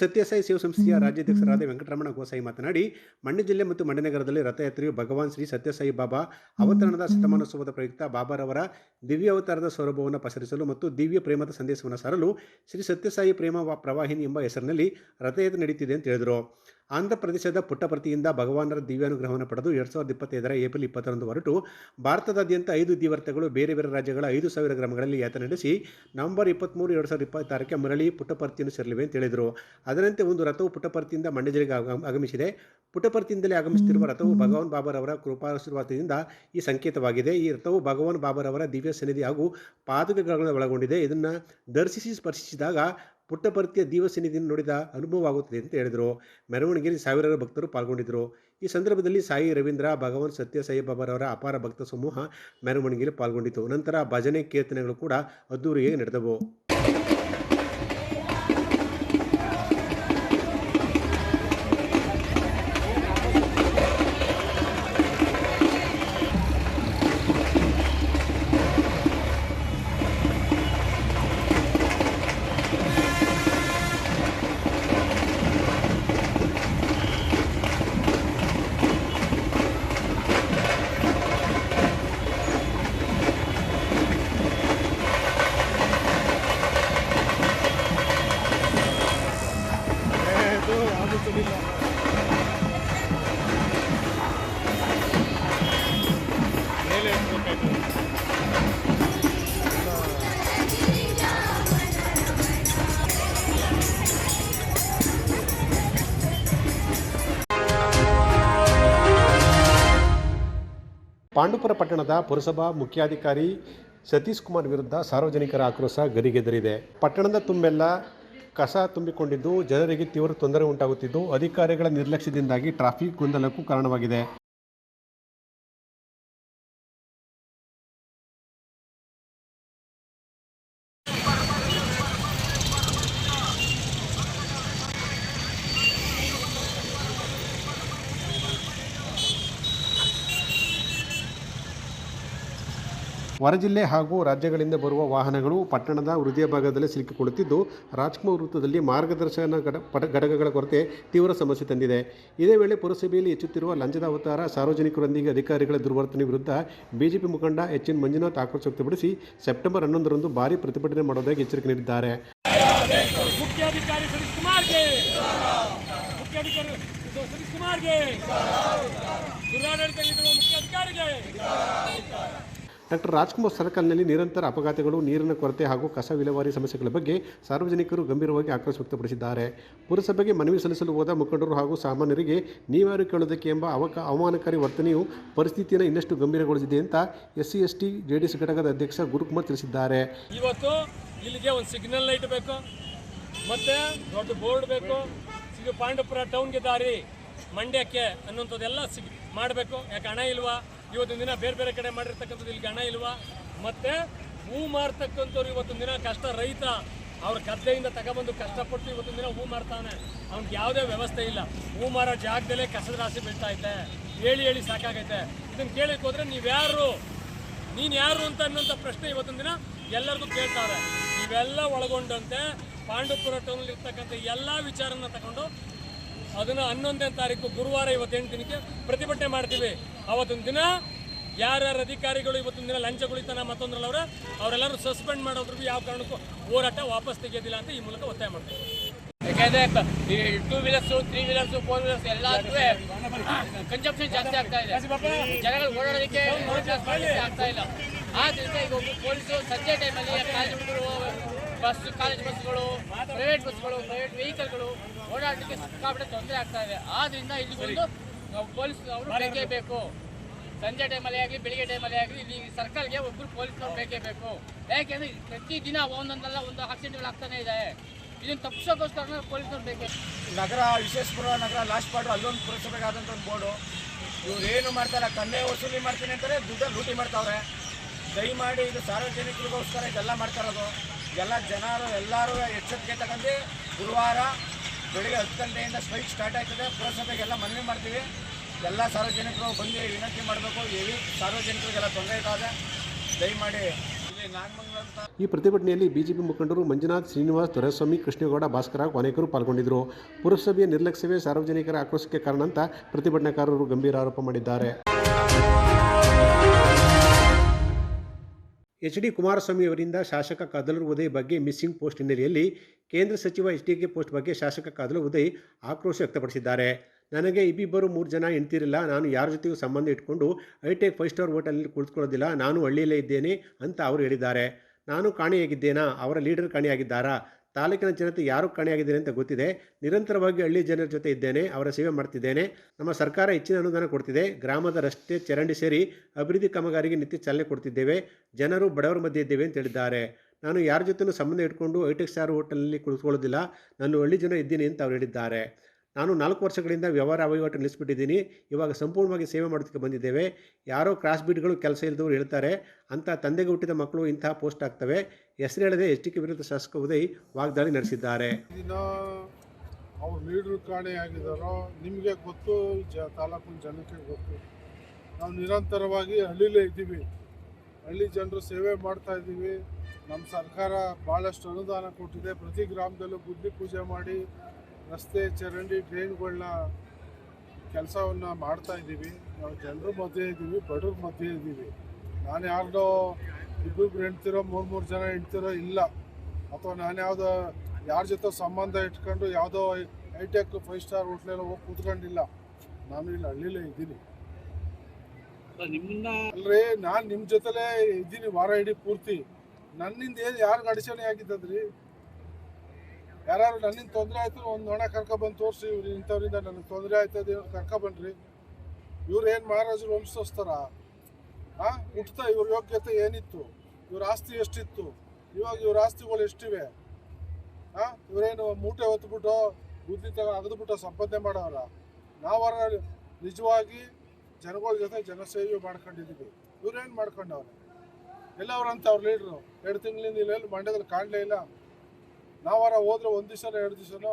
S1: ಸತ್ಯಸಾಯಿ ಸೇವಾ ಸಂಸ್ಥೆಯ ರಾಜ್ಯಾಧ್ಯಕ್ಷರಾದ ವೆಂಕಟರಮಣ ಗೋಸಾಯಿ ಮಾತನಾಡಿ ಮಂಡ್ಯ ಜಿಲ್ಲೆ ಮತ್ತು ಮಂಡ್ಯ ನಗರದಲ್ಲಿ ರಥಯಾತ್ರೆಯು ಭಗವಾನ್ ಶ್ರೀ ಸತ್ಯಸಾಯಿ ಬಾಬಾ ಅವತರಣದ ಶತಮಾನೋತ್ಸವದ ಪ್ರಯುಕ್ತ ಬಾಬಾರವರ ದಿವ್ಯ ಅವತಾರದ ಸೌರಭವನ್ನು ಪಸರಿಸಲು ಮತ್ತು ದಿವ್ಯ ಪ್ರೇಮದ ಸಂದೇಶವನ್ನು ಸಾರಲು ಶ್ರೀ ಸತ್ಯಸಾಯಿ ಪ್ರೇಮ ಪ್ರವಾಹಿನಿ ಎಂಬ ಹೆಸರಿನಲ್ಲಿ ರಥಯಾತ್ರೆ ನಡೆಯುತ್ತಿದೆ ಅಂತ ಹೇಳಿದರು. ಆಂಧ್ರ ಪ್ರದೇಶದ ಪುಟ್ಟಪರ್ತಿಯಿಂದ ಭಗವಾನರ ದಿವ್ಯಾನುಗ್ರಹವನ್ನು ಪಡೆದು ಎರಡು ಸಾವಿರದ ಇಪ್ಪತ್ತೈದರ ಏಪ್ರಿಲ್ ಇಪ್ಪತ್ತರಂದು ಹೊರಟು ಭಾರತದಾದ್ಯಂತ ಐದು ದಿವರ್ತಗಳು ಬೇರೆ ಬೇರೆ ರಾಜ್ಯಗಳ ಐದು ಸಾವಿರ ಗ್ರಾಮಗಳಲ್ಲಿ ಯಾತ್ರೆ ನಡೆಸಿ ನವೆಂಬರ್ ಇಪ್ಪತ್ತ್ಮೂರು ಎರಡು ಸಾವಿರದ ಇಪ್ಪತ್ತಾರಕ್ಕೆ ಮರಳಿ ಪುಟ್ಟಪರ್ತಿಯನ್ನು ಸೇರಲಿವೆ ಅಂತ ಹೇಳಿದರು. ಅದರಂತೆ ಒಂದು ರಥವು ಪುಟ್ಟಪರ್ತಿಯಿಂದ ಮಂಡ್ಯ ಜಿಲ್ಲೆಗೆ ಆಗಮ- ಆಗಮಿಸಿದೆ. ಪುಟ್ಟಪರ್ತಿಯಿಂದಲೇ ಆಗಮಿಸುತ್ತಿರುವ ರಥವು ಭಗವಾನ್ ಬಾಬಾರವರ ಕೃಪಾಶೀರ್ವಾದದಿಂದ ಈ ಸಂಕೇತವಾಗಿದೆ. ಈ ರಥವು ಭಗವಾನ್ ಬಾಬಾರವರ ದಿವ್ಯ ಸನ್ನಿಧಿ ಹಾಗೂ ಪಾದುಕೆಗಳನ್ನು ಒಳಗೊಂಡಿದೆ. ಇದನ್ನು ದರ್ಶಿಸಿ ಸ್ಪರ್ಶಿಸಿದಾಗ ಪುಟ್ಟಪರ್ತಿಯ ದೀವಸನ್ನಿಧಿಯನ್ನು ಸನ್ನಿಧಿಯನ್ನು ನೋಡಿದ ಅನುಭವವಾಗುತ್ತದೆ ಅಂತ ಹೇಳಿದರು. ಮೆರವಣಿಗೆಯಲ್ಲಿ ಸಾವಿರಾರು ಭಕ್ತರು ಪಾಲ್ಗೊಂಡಿದ್ದರು ಈ ಸಂದರ್ಭದಲ್ಲಿ ಸಾಯಿ ರವೀಂದ್ರ, ಭಗವಾನ್ ಸತ್ಯ ಸಾಯಿ ಬಾಬಾರವರ ಅಪಾರ ಭಕ್ತ ಸಮೂಹ ಮೆರವಣಿಗೆಯಲ್ಲಿ ಪಾಲ್ಗೊಂಡಿತು ನಂತರ ಭಜನೆ ಕೀರ್ತನೆಗಳು ಕೂಡ ಅದ್ದೂರಿಯಾಗಿ ನಡೆದವು. ಪಾಂಡುಪುರ ಪಟ್ಟಣದ ಪುರಸಭಾ ಮುಖ್ಯಾಧಿಕಾರಿ ಸತೀಶ್ ಕುಮಾರ್ ವಿರುದ್ಧ ಸಾರ್ವಜನಿಕರ ಆಕ್ರೋಶ ಗರಿಗೆದರಿದೆ. ಪಟ್ಟಣದ ತುಂಬೆಲ್ಲ ಕಸ ತುಂಬಿಕೊಂಡಿದ್ದು ಜನರಿಗೆ ತೀವ್ರ ತೊಂದರೆ ಉಂಟಾಗುತ್ತಿದ್ದು, ಅಧಿಕಾರಿಗಳ ನಿರ್ಲಕ್ಷ್ಯದಿಂದಾಗಿ ಟ್ರಾಫಿಕ್ ಗೊಂದಲಕ್ಕೂ ಕಾರಣವಾಗಿದೆ. ಹೊರ ಜಿಲ್ಲೆ ಹಾಗೂ ರಾಜ್ಯಗಳಿಂದ ಬರುವ ವಾಹನಗಳು ಪಟ್ಟಣದ ಹೃದಯ ಭಾಗದಲ್ಲಿ ಸಿಲುಕಿಕೊಳ್ಳುತ್ತಿದ್ದು, ರಾಜ್ಕುಮಾರ್ ವೃತ್ತದಲ್ಲಿ ಮಾರ್ಗದರ್ಶನ ಘಟಕಗಳ ಕೊರತೆ ತೀವ್ರ ಸಮಸ್ಯೆ ತಂದಿದೆ. ಇದೇ ವೇಳೆ ಪುರಸಭೆಯಲ್ಲಿ ಹೆಚ್ಚುತ್ತಿರುವ ಲಂಚದ ಅವತಾರ ಸಾರ್ವಜನಿಕರೊಂದಿಗೆ ಅಧಿಕಾರಿಗಳ ದುರ್ವರ್ತನೆ ವಿರುದ್ಧ ಬಿಜೆಪಿ ಮುಖಂಡ ಎಚ್ ಎನ್ ಮಂಜುನಾಥ್ ಆಕ್ರೋಶ ವ್ಯಕ್ತಪಡಿಸಿ ಸೆಪ್ಟೆಂಬರ್ ಹನ್ನೊಂದರಂದು ಭಾರಿ ಪ್ರತಿಭಟನೆ ಮಾಡುವುದಾಗಿ ಎಚ್ಚರಿಕೆ ನೀಡಿದ್ದಾರೆ.
S3: ಮುಖ್ಯಾಧಿಕಾರಿ
S1: ಡಾಕ್ಟರ್ ರಾಜ್ಕುಮಾರ್ ಸರ್ಕಲ್ನಲ್ಲಿ ನಿರಂತರ ಅಪಘಾತಗಳು, ನೀರಿನ ಕೊರತೆ ಹಾಗೂ ಕಸ ವಿಲೇವಾರಿ ಸಮಸ್ಯೆಗಳ ಬಗ್ಗೆ ಸಾರ್ವಜನಿಕರು ಗಂಭೀರವಾಗಿ ಆಕ್ರೋಶ ವ್ಯಕ್ತಪಡಿಸಿದ್ದಾರೆ. ಪುರಸಭೆಗೆ ಮನವಿ ಸಲ್ಲಿಸಲು ಹೋದ ಮುಖಂಡರು ಹಾಗೂ ಸಾಮಾನ್ಯರಿಗೆ ನೀವ್ಯಾರು ಕೇಳೋದಕ್ಕೆ ಎಂಬ ಅವಕ, ಅವಮಾನಕಾರಿ ವರ್ತನೆಯು ಪರಿಸ್ಥಿತಿಯನ್ನು ಇನ್ನಷ್ಟು ಗಂಭೀರಗೊಳಿಸಿದೆ ಅಂತ S C S T J D S ಘಟಕದ ಅಧ್ಯಕ್ಷ ಗುರುಕುಮಾರ್ ತಿಳಿಸಿದ್ದಾರೆ.
S3: ಇವತ್ತು ಇಲ್ಲಿಗೆ ಒಂದು ಸಿಗ್ನಲ್ ಲೈಟ್ ಬೇಕು, ಮತ್ತೆ ದೊಡ್ಡ ಬೋರ್ಡ್ ಬೇಕು ಪಾಂಡವಪುರ ಟೌನ್ಗೆ ದಾರಿ, ಮಂಡ್ಯಕ್ಕೆ ಅನ್ನುವಂಥದ್ದೆಲ್ಲ ಸಿಗ್, ಮಾಡಬೇಕು. ಯಾಕೆ ಹಣ ಇಲ್ವಾ? ಇವತ್ತಿನ ದಿನ ಬೇರೆ ಬೇರೆ ಕಡೆ ಮಾಡಿರ್ತಕ್ಕಂಥದ್ದು ಇಲ್ಲಿಗೆ ಹಣ ಇಲ್ವಾ? ಮತ್ತೆ ಹೂ ಮಾರ್ತಕ್ಕಂಥವ್ರು ಇವತ್ತಿನ ದಿನ ಕಷ್ಟ ರೈತ ಅವ್ರ ಗದ್ದೆಯಿಂದ ತಗೊಬಂದು ಕಷ್ಟಪಟ್ಟು ಇವತ್ತಿನ ದಿನ ಹೂ ಮಾರ್ತಾನೆ. ಅವ್ನಿಗೆ ಯಾವುದೇ ವ್ಯವಸ್ಥೆ ಇಲ್ಲ. ಹೂ ಮಾರೋ ಜಾಗದಲ್ಲೇ ಕಸದ ರಾಶಿ ಬೀಳ್ತಾ ಐತೆ ಹೇಳಿ ಹೇಳಿ ಸಾಕಾಗೈತೆ. ಇದನ್ನು ಕೇಳಕ್ಕೆ ಹೋದ್ರೆ ನೀವ್ಯಾರು ನೀನು ಯಾರು ಅಂತ ಅನ್ನೋಂಥ ಪ್ರಶ್ನೆ ಇವತ್ತಿನ ದಿನ ಎಲ್ಲರಿಗೂ ಕೇಳ್ತಾರೆ. ಇವೆಲ್ಲ ಒಳಗೊಂಡಂತೆ ಪಾಂಡುಪುರ ಟೌನಲ್ಲಿ ಇರ್ತಕ್ಕಂಥ ಎಲ್ಲ ವಿಚಾರನ ತಗೊಂಡು ಅದನ್ನು ಹನ್ನೊಂದನೇ ತಾರೀಕು ಗುರುವಾರ ಇವತ್ತೆಂಟು ದಿನಕ್ಕೆ ಪ್ರತಿಭಟನೆ ಮಾಡ್ತೀವಿ. ಅವತ್ತೊಂದು ದಿನ ಯಾರ್ಯಾರು ಅಧಿಕಾರಿಗಳು ಇವತ್ತಿನ ದಿನ ಲಂಚ ಗುಳಿತನ ಮತ್ತೊಂದ್ರಲ್ಲ ಅವರ ಅವರೆಲ್ಲರೂ ಸಸ್ಪೆಂಡ್ ಮಾಡೋದ್ರಿಗೂ ಯಾವ ಕಾರಣಕ್ಕೂ ಹೋರಾಟ ವಾಪಸ್ ತೆಗೆಯೋದಿಲ್ಲ ಅಂತ ಈ ಮೂಲಕ ಒತ್ತಾಯ ಮಾಡ್ತೀವಿ.
S4: ಯಾಕೆಂದ್ರೆ two wheelers three wheelers four wheelers ಎಲ್ಲ ಕನ್ಸಂಪ್ಷನ್ ಜಾಸ್ತಿ ಆಗ್ತಾ ಇದೆ. ಜನಗಳು ಓಡಾಡೋದಕ್ಕೆ ಆಗ್ತಾ ಇಲ್ಲ. ಆದ್ರಿಂದ ಈಗ ಪೊಲೀಸರು ಸಂಜೆ ಟೈಮಲ್ಲಿ ಕಾಲೇಜ್ ಹುಡುಗರು ಬಸ್ ಕಾಲೇಜ್ ಬಸ್ಗಳು ಪ್ರೈವೇಟ್ ಬಸ್ಗಳು ಪ್ರೈವೇಟ್ ವೆಹಿಕಲ್ಗಳು ಓಡಾಡಲಿಕ್ಕೆ ಸಿಕ್ಕಾಪಟ್ಟೆ ತೊಂದರೆ ಆಗ್ತಾ ಇದೆ. ಆದ್ರಿಂದ ಇಲ್ಲಿ ಒಂದು ಪೊಲೀಸ್ ಅವರು ಬೇಕೇ ಬೇಕು. ಸಂಜೆ ಟೈಮಲ್ಲಿ ಆಗಲಿ ಬೆಳಿಗ್ಗೆ ಟೈಮಲ್ಲಿ ಆಗಲಿ ಇಲ್ಲಿ ಸರ್ಕಲ್ಗೆ ಒಬ್ಬರು ಪೊಲೀಸ್ನವ್ರು ಬೇಕೇ ಬೇಕು. ಯಾಕೆಂದ್ರೆ ಪ್ರತಿ ದಿನ ಒಂದೊಂದಲ್ಲ ಒಂದು ಆಕ್ಸಿಡೆಂಟ್ಗಳು ಆಗ್ತಾನೆ ಇದೆ. ಇದನ್ನು ತಪ್ಪಿಸೋಕ್ಕೋಸ್ಕರ ಪೊಲೀಸ್ನವ್ರು ಬೇಕೇ
S5: ನಗರ ವಿಶೇಷಪುರ ನಗರ ಲಾಸ್ಟ್ ಪಾರ್ಟ್ ಅಲ್ಲೊಂದು ಪುರಸಭೆಗಾದಂಥ ಒಂದು ಬೋರ್ಡು ಇವ್ರು ಏನು ಮಾಡ್ತಾರೆ ಕನ್ನೆ ವಸೂಲಿ ಮಾಡ್ತೀನಿ ಅಂತಾರೆ ದುಡ್ಡಲ್ಲಿ ಲೂಟಿ ಮಾಡ್ತಾವ್ರೆ. ದಯಮಾಡಿ ಇದು ಸಾರ್ವಜನಿಕರಿಗೋಸ್ಕರ ಇದೆಲ್ಲ ಮಾಡ್ತಾ ಇರೋದು. ಎಲ್ಲ ಜನರು ಎಲ್ಲರೂ ಎಚ್ಚರಿಕೆ ತಗೊಂಡು ಗುರುವಾರ ಬೆಳಿಗ್ಗೆ ಹತ್ತು ಗಂಟೆಯಿಂದ ಸ್ಟ್ರೈಕ್ ಸ್ಟಾರ್ಟ್ ಆಗ್ತದೆ. ಪುರಸಭೆಗೆಲ್ಲ ಮನವಿ ಮಾಡ್ತೀವಿ. ಎಲ್ಲ ಸಾರ್ವಜನಿಕರು ಬಂದು ವಿನಂತಿ ಮಾಡಬೇಕು. ಹೇಳಿ ಸಾರ್ವಜನಿಕರಿಗೆಲ್ಲ ತೊಂದರೆ ಇದ್ದಾವೆ ದಯಮಾಡಿ
S1: ಈ ಪ್ರತಿಭಟನೆಯಲ್ಲಿ ಬಿಜೆಪಿ ಮುಖಂಡರು ಮಂಜುನಾಥ್ ಶ್ರೀನಿವಾಸ್ ದೊರೆಸ್ವಾಮಿ, ಕೃಷ್ಣೇಗೌಡ, ಭಾಸ್ಕರ ಅನೇಕರು ಪಾಲ್ಗೊಂಡಿದ್ದರು ಪುರಸಭೆಯ ನಿರ್ಲಕ್ಷ್ಯವೇ ಸಾರ್ವಜನಿಕರ ಆಕ್ರೋಶಕ್ಕೆ ಕಾರಣ ಅಂತ ಪ್ರತಿಭಟನಾಕಾರರು ಗಂಭೀರ ಆರೋಪ ಮಾಡಿದ್ದಾರೆ. ಎಚ್ ಡಿ ಕುಮಾರಸ್ವಾಮಿ ಅವರಿಂದ ಶಾಸಕ ಕದಲೂರು ಉದಯ್ ಬಗ್ಗೆ ಮಿಸ್ಸಿಂಗ್ ಪೋಸ್ಟ್ ಹಿನ್ನೆಲೆಯಲ್ಲಿ ಕೇಂದ್ರ ಸಚಿವ ಎಚ್ ಡಿ ಕೆ ಪೋಸ್ಟ್ ಬಗ್ಗೆ ಶಾಸಕ ಕದಲೂರು ಉದಯ್ ಆಕ್ರೋಶ ವ್ಯಕ್ತಪಡಿಸಿದ್ದಾರೆ. ನನಗೆ ಇಬ್ಬಿಬ್ಬರು ಮೂರು ಜನ ಹೆಂಡ್ತಿರಿಲ್ಲ, ನಾನು ಯಾರ ಜೊತೆಗೂ ಸಂಬಂಧ ಇಟ್ಕೊಂಡು ಐಟೆಕ್ ಫೈವ್ ಸ್ಟಾರ್ ಹೋಟೆಲ್ನಲ್ಲಿ ಕುಳಿತುಕೊಳ್ಳೋದಿಲ್ಲ, ನಾನು ಹಳ್ಳಿಯಲ್ಲೇ ಇದ್ದೇನೆ ಅಂತ ಅವರು ಹೇಳಿದ್ದಾರೆ. ನಾನು ಕಾಣೆಯಾಗಿದ್ದೇನಾ? ಅವರ ಲೀಡರ್ ಕಾಣೆಯಾಗಿದ್ದಾರಾ? ತಾಲೂಕಿನ ಜನತೆ ಯಾರು ಕಾಣೆಯಾಗಿದ್ದೀರಿ ಅಂತ ಗೊತ್ತಿದೆ. ನಿರಂತರವಾಗಿ ಹಳ್ಳಿ ಜನರ ಜೊತೆ ಇದ್ದೇನೆ, ಅವರ ಸೇವೆ ಮಾಡ್ತಿದ್ದೇನೆ. ನಮ್ಮ ಸರ್ಕಾರ ಹೆಚ್ಚಿನ ಅನುದಾನ ಕೊಡ್ತಿದೆ. ಗ್ರಾಮದ ರಸ್ತೆ ಚರಂಡಿ ಸೇರಿ ಅಭಿವೃದ್ಧಿ ಕಾಮಗಾರಿಗೆ ನಿತ್ಯ ಚಾಲನೆ ಕೊಡ್ತಿದ್ದೇವೆ. ಜನರು ಬಡವರ ಮಧ್ಯೆ ಇದ್ದೇವೆ ಅಂತ ಹೇಳಿದ್ದಾರೆ. ನಾನು ಯಾರ ಜೊತೆನೂ ಸಂಬಂಧ ಇಟ್ಕೊಂಡು ಐಟೆಕ್ ಸ್ಟಾರ್ ಹೋಟೆಲ್ನಲ್ಲಿ ಕುಳಿತುಕೊಳ್ಳೋದಿಲ್ಲ. ನಾನು ಹಳ್ಳಿ ಜನ ಇದ್ದೀನಿ ಅಂತ ಅವರು ಹೇಳಿದ್ದಾರೆ. ನಾನು ನಾಲ್ಕು ವರ್ಷಗಳಿಂದ ವ್ಯವಹಾರ ವಹಿವಾಟು ನಿಲ್ಲಿಸ್ಬಿಟ್ಟಿದ್ದೀನಿ. ಇವಾಗ ಸಂಪೂರ್ಣವಾಗಿ ಸೇವೆ ಮಾಡೋದಕ್ಕೆ ಬಂದಿದ್ದೇವೆ. ಯಾರೋ ಕ್ರಾಸ್ ಬೀಟ್ಗಳು ಕೆಲಸ ಇಲ್ಲದವರು ಹೇಳ್ತಾರೆ. ಅಂತ ತಂದೆಗೆ ಹುಟ್ಟಿದ ಮಕ್ಕಳು ಇಂತಹ ಪೋಸ್ಟ್ ಆಗ್ತವೆ. ಹೆಸರು ಹೇಳದೆ ಡಿ ಕೆ ವಿರುದ್ಧ ಶಾಸಕ ಉದಯ್ ವಾಗ್ದಾಳಿ ನಡೆಸಿದ್ದಾರೆ.
S6: ಅವ್ರು ಲೀಡ್ರು ಕಾಣೆಯಾಗಿದ್ದಾರೋ ನಿಮಗೆ ಗೊತ್ತು, ಜ ತಾಲೂಕಿನ ಜನಕ್ಕೆ ಗೊತ್ತು. ನಾವು ನಿರಂತರವಾಗಿ ಹಳ್ಳಿಲೇ ಇದ್ದೀವಿ. ಹಳ್ಳಿ ಜನರು ಸೇವೆ ಮಾಡ್ತಾ ಇದ್ದೀವಿ. ನಮ್ಮ ಸರ್ಕಾರ ಭಾಳಷ್ಟು ಅನುದಾನ ಕೊಟ್ಟಿದೆ. ಪ್ರತಿ ಗ್ರಾಮದಲ್ಲೂ ಗುದ್ಲಿ ಪೂಜೆ ಮಾಡಿ ರಸ್ತೆ, ಚರಂಡಿ, ಡ್ರೈನ್ಗಳನ್ನ ಕೆಲಸವನ್ನು ಮಾಡ್ತಾ ಇದ್ದೀವಿ. ನಾವು ಜನರ ಮಧ್ಯೆ ಇದ್ದೀವಿ, ಬಡವ್ರ ಮಧ್ಯೆ ಇದ್ದೀವಿ. ನಾನು ಯಾರ್ದೋ ಇಬ್ಬರು ಹೆಣ್ತಿರೋ ಮೂರು ಮೂರು ಜನ ಹೆಣ್ತಿರೋ ಇಲ್ಲ. ಅಥವಾ ನಾನು ಯಾವುದೋ ಯಾರ ಜೊತೆ ಸಂಬಂಧ ಇಟ್ಕೊಂಡು ಯಾವುದೋ ಹೈಟೆಕ್ ಫೈವ್ ಸ್ಟಾರ್ ಹೋಟ್ಲೆಲ್ಲ ಹೋಗಿ ಕೂತ್ಕೊಂಡಿಲ್ಲ. ನಾನು ಇಲ್ಲಿ ಹಳ್ಳಿಲೇ ಇದ್ದೀನಿ. ಅಲ್ರಿ ನಾನು ನಿಮ್ಮ ಜೊತೆಲೇ ಇದ್ದೀನಿ ವಾರ ಇಡೀ ಪೂರ್ತಿ. ನನ್ನಿಂದ ಏನು ಯಾರು ಅಡಚಣೆ ಆಗಿದ್ದದ್ರಿ? ಯಾರು ನನ್ನಿಂದ ತೊಂದರೆ ಆಯ್ತು ಒಂದು ಕರ್ಕ ಕರ್ಕೊಬಂದು ತೋರಿಸಿ ಇವ್ರು ಇಂಥವ್ರಿಂದ ನನಗೆ ತೊಂದರೆ ಆಯ್ತದೆ ಕರ್ಕೊಬನ್ರಿ ಇವ್ರು ಏನು ಮಹಾರಾಜರು ವಂಶಸ್ಥರ ಆ? ಹುಟ್ತಾ ಇವ್ರ ಯೋಗ್ಯತೆ ಏನಿತ್ತು? ಇವ್ರ ಆಸ್ತಿ ಎಷ್ಟಿತ್ತು? ಇವಾಗ ಇವ್ರ ಆಸ್ತಿಗಳು ಎಷ್ಟಿವೆ? ಆ? ಇವರೇನು ಮೂಟೆ ಹೊತ್ಬಿಟ್ಟು ಬುದ್ಧಿ ತಗ ಅಗದ್ಬಿಟ್ಟು ಸಂಪಾದನೆ ಮಾಡೋರ ನಾವರ ನಿಜವಾಗಿ ಜನಗಳ ಜೊತೆ ಜನಸೇವೆ ಮಾಡ್ಕೊಂಡಿದ್ದೀವಿ. ಇವ್ರೇನು ಮಾಡ್ಕೊಂಡವ್ರೆ? ಎಲ್ಲ ಅವ್ರಂತ ಅವ್ರ ಲೀಡ್ರು ಎರಡು ತಿಂಗಳಿಂದ ಇಲ್ಲೆಲ್ಲ ಮಂಡ್ಯದಲ್ಲಿ ಕಾಣಲೇ ಇಲ್ಲ. ನಾವಾರ ಹೋದ್ರೆ ಒಂದು ದಿವಸನೋ ಎರಡು ದಿವಸನೋ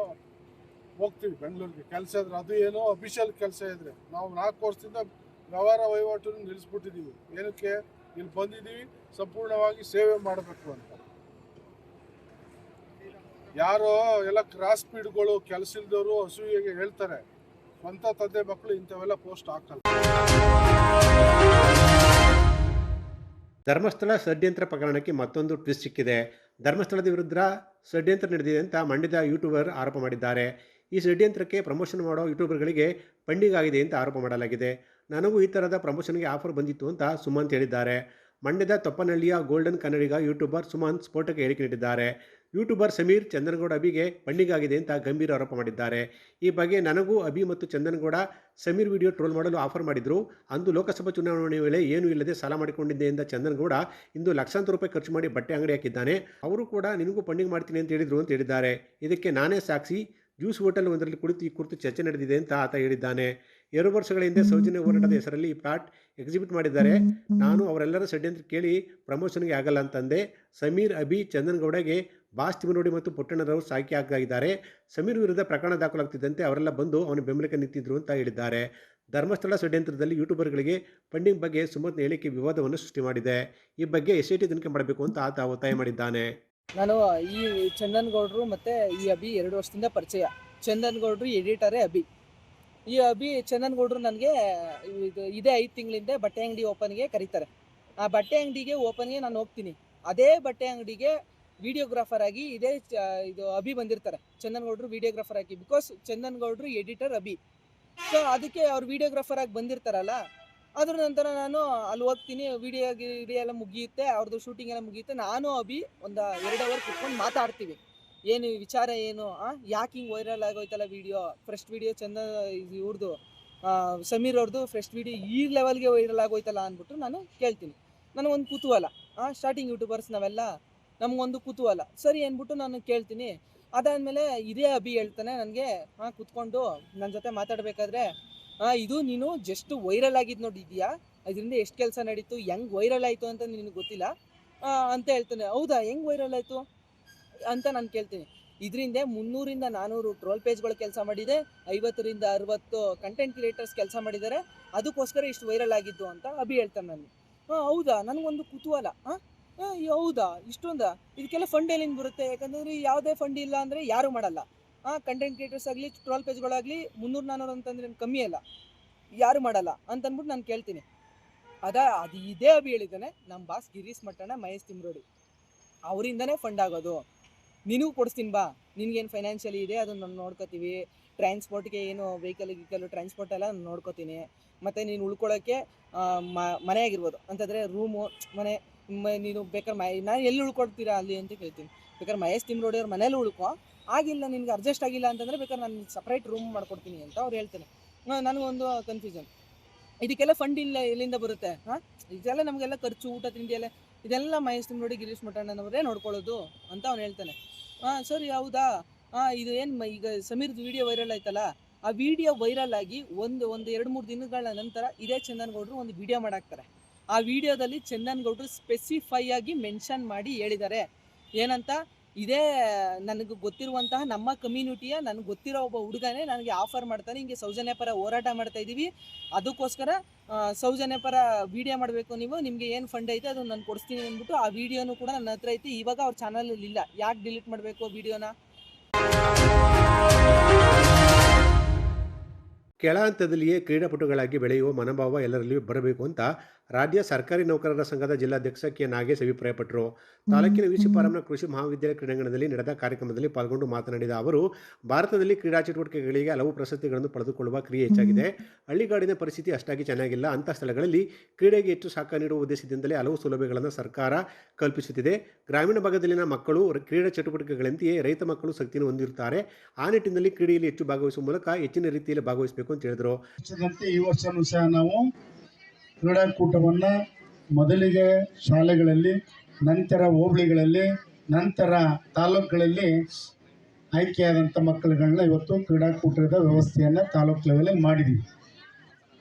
S6: ಹೋಗ್ತೀವಿ ಬೆಂಗಳೂರಿಗೆ. ಕೆಲಸ ಇದ್ರೆ ಅದು ಏನೋ ಅಫಿಷಿಯಲ್ ಕೆಲಸ ಇದ್ರೆ. ನಾವು ನಾಲ್ಕು ವರ್ಷದಿಂದ ವ್ಯವಹಾರ ವಹಿವಾಟು ನಿಲ್ಲಿಸ್ಬಿಟ್ಟಿದ್ದೀವಿ. ಏನಕ್ಕೆ? ಇಲ್ಲಿ ಬಂದಿದ್ದೀವಿ, ಸಂಪೂರ್ಣವಾಗಿ ಸೇವೆ ಮಾಡಬೇಕು ಅಂತ. ಯಾರೋ ಎಲ್ಲ ಕ್ರಾಸ್ ಸ್ಪೀಡ್ಗಳು ಕೆಲಸ ಇಲ್ದವರು ಹಸುವಿಗೆ ಹೇಳ್ತಾರೆ. ಸ್ವಂತ ತಂದೆ ಮಕ್ಕಳು ಇಂಥವೆಲ್ಲ ಪೋಸ್ಟ್ ಹಾಕಲ್ಲ.
S1: ಧರ್ಮಸ್ಥಳ ಷಡ್ಯಂತ್ರ ಪ್ರಕರಣಕ್ಕೆ ಮತ್ತೊಂದು ಟ್ವಿಸ್ಟ್ ಸಿಕ್ಕಿದೆ. ಧರ್ಮಸ್ಥಳದ ವಿರುದ್ಧ ಷಡ್ಯಂತ್ರ ನಡೆದಿದೆ ಅಂತ ಮಂಡ್ಯದ ಯೂಟ್ಯೂಬರ್ ಆರೋಪ ಮಾಡಿದ್ದಾರೆ. ಈ ಷಡ್ಯಂತ್ರಕ್ಕೆ ಪ್ರಮೋಷನ್ ಮಾಡೋ ಯೂಟ್ಯೂಬರ್ಗಳಿಗೆ ಪಂಡಿಗಾಗಿದೆ ಅಂತ ಆರೋಪ ಮಾಡಲಾಗಿದೆ. ನನಗೂ ಈ ಥರದ ಪ್ರಮೋಷನ್ಗೆ ಆಫರ್ ಬಂದಿತ್ತು ಅಂತ ಸುಮಂತ್ ಹೇಳಿದ್ದಾರೆ. ಮಂಡ್ಯದ ತೊಪ್ಪನಹಳ್ಳಿಯ ಗೋಲ್ಡನ್ ಕನ್ನಡಿಗ ಯೂಟ್ಯೂಬರ್ ಸುಮಂತ್ ಸ್ಫೋಟಕ್ಕೆ ಹೇಳಿಕೆ ನೀಡಿದ್ದಾರೆ. ಯೂಟ್ಯೂಬರ್ ಸಮೀರ್ ಚಂದನಗೌಡ ಅಭಿಗೆ ಬಣ್ಣಿಗಾಗಿದೆ ಅಂತ ಗಂಭೀರ ಆರೋಪ ಮಾಡಿದ್ದಾರೆ. ಈ ಬಗ್ಗೆ ನನಗೂ ಅಭಿ ಮತ್ತು ಚಂದನಗೌಡ ಸಮೀರ್ ವಿಡಿಯೋ ಟ್ರೋಲ್ ಮಾಡಲು ಆಫರ್ ಮಾಡಿದರು. ಅಂದು ಲೋಕಸಭಾ ಚುನಾವಣೆ ವೇಳೆ ಏನೂ ಇಲ್ಲದೆ ಸಾಲ ಮಾಡಿಕೊಂಡಿದ್ದೆ ಎಂದ ಚಂದನಗೌಡ ಇಂದು ಲಕ್ಷಾಂತರ ರೂಪಾಯಿ ಖರ್ಚು ಮಾಡಿ ಬಟ್ಟೆ ಅಂಗಡಿ ಹಾಕಿದ್ದಾನೆ. ಅವರು ಕೂಡ ನಿನಗೂ ಪಂಡಿಗೆ ಮಾಡ್ತೀನಿ ಅಂತ ಹೇಳಿದರು ಅಂತ ಹೇಳಿದ್ದಾರೆ. ಇದಕ್ಕೆ ನಾನೇ ಸಾಕ್ಷಿ. ಜ್ಯೂಸ್ ಹೋಟೆಲ್ ಒಂದರಲ್ಲಿ ಕುಳಿತು ಈ ಕುರಿತು ಚರ್ಚೆ ನಡೆದಿದೆ ಅಂತ ಆತ ಹೇಳಿದ್ದಾನೆ. ಎರಡು ವರ್ಷಗಳ ಹಿಂದೆ ಸೌಜನ್ಯ ಹೋರಾಟದ ಹೆಸರಲ್ಲಿ ಈ ಪ್ಲಾಟ್ ಎಕ್ಸಿಬಿಟ್ ಮಾಡಿದ್ದಾರೆ. ನಾನು ಅವರೆಲ್ಲರ ಷಡ್ಯಂತ್ರ ಕೇಳಿ ಪ್ರಮೋಷನ್ಗೆ ಆಗಲ್ಲ ಅಂತಂದೆ. ಸಮೀರ್, ಅಭಿ, ಚಂದನ್ಗೌಡಗೆ ಬಾಸ್ ತಿಮನೋಡಿ ಮತ್ತು ಪುಟ್ಟಣ್ಣರವರು ಸಾಕಿ ಆಗಿದ್ದಾರೆ ಸಮೀರ್ ವಿರುದ್ಧ ಪ್ರಕರಣ ದಾಖಲಾಗ್ತಿದ್ದಂತೆ ಅವರೆಲ್ಲ ಬಂದು ಅವನ ಬೆಂಬಲಕ್ಕೆ ನಿಂತಿದ್ರು ಅಂತ ಹೇಳಿದ್ದಾರೆ. ಧರ್ಮಸ್ಥಳ ಷಡ್ಯಂತ್ರದಲ್ಲಿ ಯೂಟ್ಯೂಬರ್ಗಳಿಗೆ ಫಂಡಿಂಗ್ ಬಗ್ಗೆ ಸುಮತ್ನ ಹೇಳಿಕೆ ವಿವಾದವನ್ನು ಸೃಷ್ಟಿ ಮಾಡಿದೆ. ಈ ಬಗ್ಗೆ ಎಸ್ ಐ ಟಿ ತನಿಖೆ ಮಾಡಬೇಕು ಅಂತ ಆತ ಒತ್ತಾಯ ಮಾಡಿದ್ದಾನೆ.
S7: ನಾನು ಈ ಚಂದನ್ಗೌಡರು ಮತ್ತು ಈ ಅಭಿ ಎರಡು ವರ್ಷದಿಂದ ಪರಿಚಯ. ಚಂದನ್ ಗೌಡ್ರು ಎಡಿಟರೇ ಅಭಿ. ಈ ಅಭಿ ಚಂದನ್ಗೌಡ್ರು ನನಗೆ ಇದು ಇದೇ ಐದು ತಿಂಗಳಿಂದ ಬಟ್ಟೆ ಅಂಗಡಿ ಓಪನ್ಗೆ ಕರೀತಾರೆ. ಆ ಬಟ್ಟೆ ಅಂಗಡಿಗೆ ಓಪನ್ಗೆ ನಾನು ಹೋಗ್ತೀನಿ. ಅದೇ ಬಟ್ಟೆ ಅಂಗಡಿಗೆ ವಿಡಿಯೋಗ್ರಾಫರ್ ಆಗಿ ಇದೇ ಇದು ಅಭಿ ಬಂದಿರ್ತಾರೆ. ಚಂದನ್ಗೌಡ್ರು ವಿಡಿಯೋಗ್ರಾಫರ್ ಆಗಿ ಬಿಕಾಸ್ ಚಂದನ್ಗೌಡ್ರು ಎಡಿಟರ್ ಅಭಿ. ಸೊ ಅದಕ್ಕೆ ಅವ್ರು ವಿಡಿಯೋಗ್ರಾಫರ್ ಆಗಿ ಬಂದಿರ್ತಾರಲ್ಲ, ಅದ್ರ ನಂತರ ನಾನು ಅಲ್ಲಿ ಹೋಗ್ತೀನಿ, ವಿಡಿಯೋ ಗಿಡಿಯೋ ಎಲ್ಲ ಮುಗಿಯುತ್ತೆ ಅವ್ರದ್ದು ಶೂಟಿಂಗ್ ಎಲ್ಲ ಮುಗಿಯುತ್ತೆ, ನಾನು ಅಭಿ ಒಂದು ಎರಡು ಅವರ್ ಕುತ್ಕೊಂಡು ಮಾತಾಡ್ತೀವಿ. ಏನು ವಿಚಾರ ಏನು? ಯಾಕೆ ಹಿಂಗೆ ವೈರಲ್ ಆಗೋಯ್ತಲ್ಲ ವಿಡಿಯೋ ಫಸ್ಟ್ ವಿಡಿಯೋ ಚಂದ ಇವ್ರದ್ದು ಸಮೀರ್ ಅವ್ರದ್ದು ಫಸ್ಟ್ ವಿಡಿಯೋ ಈ ಲೆವೆಲ್ಗೆ ವೈರಲ್ ಆಗೋಯ್ತಲ್ಲ ಅಂದ್ಬಿಟ್ಟು ನಾನು ಕೇಳ್ತೀನಿ. ನನಗೊಂದು ಕುತೂಹಲ. ಸ್ಟಾರ್ಟಿಂಗ್ ಯೂಟ್ಯೂಬರ್ಸ್ ನಾವೆಲ್ಲ ನಮಗೊಂದು ಕುತೂಹಲ. ಸರಿ ಅಂದ್ಬಿಟ್ಟು ನಾನು ಕೇಳ್ತೀನಿ. ಅದಾದಮೇಲೆ ಇದೇ ಅಭಿ ಹೇಳ್ತಾನೆ ನನಗೆ. ಹಾಂ ಕುತ್ಕೊಂಡು ನನ್ನ ಜೊತೆ ಮಾತಾಡಬೇಕಾದ್ರೆ ಇದು ನೀನು ಜಸ್ಟ್ ವೈರಲ್ ಆಗಿದ್ದು ನೋಡಿದ್ಯಾ ಇದರಿಂದ ಎಷ್ಟು ಕೆಲಸ ನಡೀತು? ಹೆಂಗೆ ವೈರಲ್ ಆಯಿತು ಅಂತ ನಿನಗೆ ಗೊತ್ತಿಲ್ಲ? ಅಂತ ಹೇಳ್ತಾನೆ. ಹೌದಾ? ಹೆಂಗೆ ವೈರಲ್ ಆಯಿತು? ಅಂತ ನಾನು ಕೇಳ್ತೀನಿ. ಇದರಿಂದ ಮುನ್ನೂರಿಂದ ನಾನ್ನೂರು ಟ್ರೋಲ್ ಪೇಜ್ಗಳು ಕೆಲಸ ಮಾಡಿದೆ, ಐವತ್ತರಿಂದ ಅರವತ್ತು ಕಂಟೆಂಟ್ ಕ್ರಿಯೇಟರ್ಸ್ ಕೆಲಸ ಮಾಡಿದ್ದಾರೆ, ಅದಕ್ಕೋಸ್ಕರ ಇಷ್ಟು ವೈರಲ್ ಆಗಿದ್ದು ಅಂತ ಅಭಿ ಹೇಳ್ತಾನೆ ನಾನು ಹಾಂ, ಹೌದಾ? ನನಗೊಂದು ಕುತೂಹಲ. ಹಾಂ? ಹೌದಾ? ಇಷ್ಟೊಂದಾ? ಇದಕ್ಕೆಲ್ಲ ಫಂಡ್ ಎಲ್ಲಿಂದ ಬರುತ್ತೆ? ಯಾಕಂದರೆ ಯಾವುದೇ ಫಂಡ್ ಇಲ್ಲ ಅಂದರೆ ಯಾರೂ ಮಾಡಲ್ಲ. ಹಾಂ ಕಂಟೆಂಟ್ ಕ್ರಿಯೇಟರ್ಸ್ ಆಗಲಿ ಟ್ರೋಲ್ ಪೇಜ್ಗಳಾಗಲಿ ಮುನ್ನೂರು ನಾನ್ನೂರು ಅಂತಂದ್ರೆ ಕಮ್ಮಿ ಅಲ್ಲ. ಯಾರು ಮಾಡಲ್ಲ ಅಂತಂದ್ಬಿಟ್ಟು ನಾನು ಕೇಳ್ತೀನಿ. ಅದ, ಅದು ಇದೇ ಅಭಿ ಹೇಳಿದ್ದಾನೆ ನಮ್ಮ ಬಾಸ್ ಗಿರೀಶ್ ಮಟ್ಟಣ್ಣ ಮಹೇಶ್ ತಿಮ್ರೋಡಿ. ಅವರಿಂದನೇ ಫಂಡ್ ಆಗೋದು. ನಿನಗೂ ಕೊಡಿಸ್ತೀನಿ ಬಾ. ನಿನಗೇನು ಫೈನಾನ್ಷಿಯಲಿ ಇದೆ, ಅದನ್ನು ನಾನು ನೋಡ್ಕೋತೀವಿ. ಟ್ರಾನ್ಸ್ಪೋರ್ಟ್ಗೆ ಏನು ವೆಹಿಕಲ್ ಗಿಕಲ್ ಟ್ರಾನ್ಸ್ಪೋರ್ಟ್ ಎಲ್ಲ ನಾನು ನೋಡ್ಕೋತೀನಿ. ಮತ್ತು ನೀನು ಉಳ್ಕೊಳ್ಳೋಕ್ಕೆ ಮನೆ ಆಗಿರ್ಬೋದು. ಅಂತಂದರೆ ರೂಮು ಮನೆ ನೀನು ಬೇಕಾದ್ರೆ ಮೈ, ನಾನು ಎಲ್ಲಿ ಉಳ್ಕೊಡ್ತೀರಾ ಅಲ್ಲಿ ಅಂತ ಕೇಳ್ತೀನಿ. ಬೇಕಾದ್ರೆ ಮಹೇಶ್ ತಿಮ್ರೋಡಿ ಅವ್ರ ಮನೇಲಿ ಉಳ್ಕೊ. ಆಗಿಲ್ಲ, ನಿನಗೆ ಅಡ್ಜಸ್ಟ್ ಆಗಿಲ್ಲ ಅಂತಂದರೆ ಬೇಕಾದ್ರೆ ನಾನು ಸಪ್ರೇಟ್ ರೂಮ್ ಮಾಡ್ಕೊಡ್ತೀನಿ ಅಂತ ಅವ್ರು ಹೇಳ್ತಾರೆ ನನಗೊಂದು ಕನ್ಫ್ಯೂಷನ್ ಇದಕ್ಕೆಲ್ಲ ಫಂಡ್ ಇಲ್ಲ, ಎಲ್ಲಿಂದ ಬರುತ್ತೆ? ಹಾಂ? ಇದೆಲ್ಲ ನಮಗೆಲ್ಲ ಖರ್ಚು, ಊಟ, ತಿಂಡಿ ಎಲ್ಲ ಇದೆಲ್ಲ ಮಹೇಶ್ ನೋಡಿ ಗಿರೀಶ್ ಮಠಣ್ಣನವರೇ ನೋಡ್ಕೊಳ್ಳೋದು ಅಂತ ಅವ್ನು ಹೇಳ್ತಾನೆ. ಹಾಂ ಸರಿ, ಹೌದಾ? ಹಾಂ ಇದು ಏನು ಈಗ ಸಮೀರ್ದು ವಿಡಿಯೋ ವೈರಲ್ ಆಯ್ತಲ್ಲ, ಆ ವಿಡಿಯೋ ವೈರಲ್ ಆಗಿ ಒಂದು ಒಂದು ಎರಡು, ಮೂರು ದಿನಗಳ ನಂತರ ಇದೇ ಚಂದನ್ ಗೌಡ್ರು ಒಂದು ವಿಡಿಯೋ ಮಾಡಾಕ್ತಾರೆ. ಆ ವಿಡಿಯೋದಲ್ಲಿ ಚಂದನ್ ಗೌಡ್ರು ಸ್ಪೆಸಿಫೈ ಆಗಿ ಮೆನ್ಷನ್ ಮಾಡಿ ಹೇಳಿದ್ದಾರೆ. ಏನಂತ? ಇದೇ ನನಗೆ ಗೊತ್ತಿರುವಂತಹ ನಮ್ಮ ಕಮ್ಯುನಿಟಿಯ ನನಗೆ ಗೊತ್ತಿರೋ ಒಬ್ಬ ಹುಡುಗನೇ ನನಗೆ ಆಫರ್ ಮಾಡ್ತಾನೆ. ಹಿಂಗೆ ಸೌಜನ್ಯ ಪರ ಹೋರಾಟ ಮಾಡ್ತಾ ಇದ್ದೀವಿ ಅದಕ್ಕೋಸ್ಕರ ಸೌಜನ್ಯ ಪರ ವಿಡಿಯೋ ಮಾಡಬೇಕು ನೀವು. ನಿಮಗೆ ಏನು ಫಂಡ್ ಐತೆ ಅದು ನಾನು ಕೊಡಿಸ್ತೀನಿ ಅಂದ್ಬಿಟ್ಟು ಆ ವಿಡಿಯೋನು ಕೂಡ ನನ್ನ ಹತ್ರ ಐತಿ. ಇವಾಗ ಅವ್ರ ಚಾನಲಲ್ಲಿ ಇಲ್ಲ. ಯಾಕೆ ಡಿಲೀಟ್ ಮಾಡಬೇಕು ವಿಡಿಯೋನ
S1: ಕೆಳ ಹಂತದಲ್ಲಿಯೇ ಕ್ರೀಡಾಪಟುಗಳಾಗಿ ಬೆಳೆಯುವ ಮನೋಭಾವ ಎಲ್ಲರಲ್ಲಿಯೂ ಬರಬೇಕು ಅಂತ ರಾಜ್ಯ ಸರ್ಕಾರಿ ನೌಕರರ ಸಂಘದ ಜಿಲ್ಲಾಧ್ಯಕ್ಷ ಕೆ. ನಾಗೇಶ್ ಅಭಿಪ್ರಾಯಪಟ್ಟರು. ತಾಲೂಕಿನ ವಿಸಿ ಫಾರಂನ ಕೃಷಿ ಮಹಾವಿದ್ಯಾಲಯ ಕ್ರೀಡಾಂಗಣದಲ್ಲಿ ನಡೆದ ಕಾರ್ಯಕ್ರಮದಲ್ಲಿ ಪಾಲ್ಗೊಂಡು ಮಾತನಾಡಿದ ಅವರು ಭಾರತದಲ್ಲಿ ಕ್ರೀಡಾ ಚಟುವಟಿಕೆಗಳಿಗೆ ಹಲವು ಪ್ರಶಸ್ತಿಗಳನ್ನು ಪಡೆದುಕೊಳ್ಳುವ ಕ್ರಿಯೆ ಹೆಚ್ಚಾಗಿದೆ. ಹಳ್ಳಿಗಾಡಿನ ಪರಿಸ್ಥಿತಿ ಅಷ್ಟಾಗಿ ಚೆನ್ನಾಗಿಲ್ಲ. ಅಂಥ ಸ್ಥಳಗಳಲ್ಲಿ ಕ್ರೀಡೆಗೆ ಹೆಚ್ಚು ಸಾಕ ನೀಡುವ ಉದ್ದೇಶದಿಂದಲೇ ಹಲವು ಸೌಲಭ್ಯಗಳನ್ನು ಸರ್ಕಾರ ಕಲ್ಪಿಸುತ್ತಿದೆ. ಗ್ರಾಮೀಣ ಭಾಗದಲ್ಲಿನ ಮಕ್ಕಳು ಕ್ರೀಡಾ ಚಟುವಟಿಕೆಗಳಂತೆಯೇ ರೈತ ಮಕ್ಕಳು ಶಕ್ತಿಯನ್ನು ಹೊಂದಿರುತ್ತಾರೆ. ಆ ನಿಟ್ಟಿನಲ್ಲಿ ಕ್ರೀಡೆಯಲ್ಲಿ ಹೆಚ್ಚು ಭಾಗವಹಿಸುವ ಮೂಲಕ ಹೆಚ್ಚಿನ ರೀತಿಯಲ್ಲಿ ಭಾಗವಹಿಸಬೇಕು ಅಂತ ಹೇಳಿದರು.
S8: ಈ ನಾವು ಕ್ರೀಡಾಕೂಟವನ್ನು ಮೊದಲಿಗೆ ಶಾಲೆಗಳಲ್ಲಿ, ನಂತರ ಹೋಬಳಿಗಳಲ್ಲಿ, ನಂತರ ತಾಲೂಕುಗಳಲ್ಲಿ ಆಯ್ಕೆಯಾದಂಥ ಮಕ್ಕಳುಗಳನ್ನ ಇವತ್ತು ಕ್ರೀಡಾಕೂಟದ ವ್ಯವಸ್ಥೆಯನ್ನು ತಾಲೂಕು ಲೆವೆಲಲ್ಲಿ ಮಾಡಿದ್ದೀವಿ